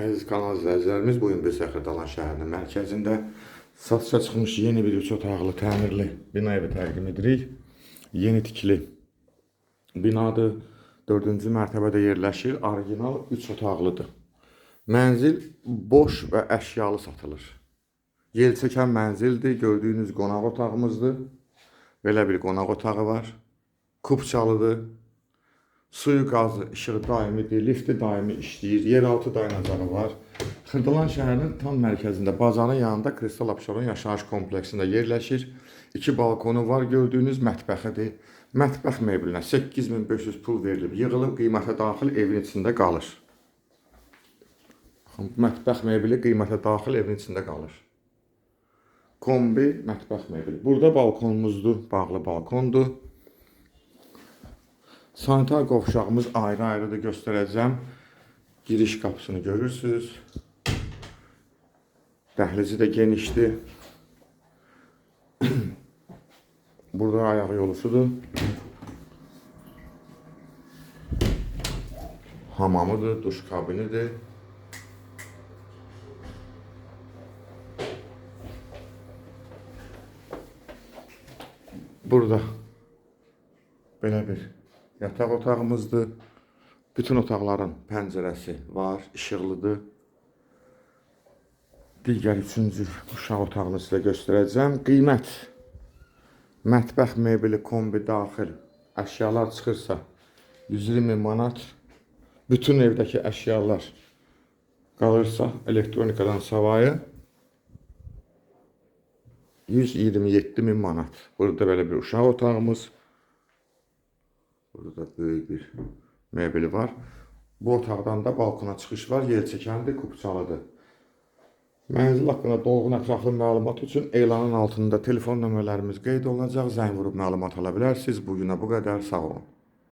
Əziz kanal izləyicilərimiz, bu gün biz Xırdalan şəhərinin mərkəzində satışa çıxmış yeni bir üç otaqlı təmirli bina evi təqdim edirik. Yeni tikili binadır. 4-cü mərtəbədə yerləşir. Orijinal 3 otaqlıdır. Mənzil boş və əşyalı satılır. Yel çəkən mənzildir. Gördüyünüz qonaq otağımızdır. Belə bir qonaq otağı var. Kupçalıdır. Suyu, işığı daimidir, lifti daimi işləyir, yeraltı dayanacağı var. Xırdalan şəhərinin tam mərkəzində, bazarın yanında Kristal Abşeron yaşayış kompleksində yerləşir. İki balkonu var, gördüyünüz mətbəxidir. Mətbəx mebelinə 8500 pul verilib, yığılıb qiymətə daxil evin içində qalır. Mətbəx mebeli qiymətə daxil evin içində qalır. Kombi mətbəx mebeli. Burada balkonumuzdur, bağlı balkondur. Sanitar qovşağımız ayrı-ayrıdır göstərəcəm. Giriş qapısını görürsüz. Dəhlizi də genişdir. Burada ayaq yolusudur. Hamamıdır, duş kabinidir. Burada belə bir yataq otağımızdır. Bütün otaqların pəncərəsi var, işıqlıdır. Digər üçüncü uşaq otağını sizə göstərəcəm. Qiymət mətbəx mebeli, kombi daxil əşyalar çıxırsa 120 min manat. Bütün evdəki əşyalar qalırsa elektronikadan savayı 127 min manat. Burada belə bir uşaq otağımız. Burada böyük bir mebeli var. Bu otaqdan da balkona çıxış var. Yel çəkəndir, kupçalıdır. Mənzil haqqında dolğun ətraflı məlumat üçün elanın altında telefon nömrələrimiz qeyd olunacaq. Zəng vurub məlumat ala bilərsiniz. Bu günə bu qədər. Sağ olun.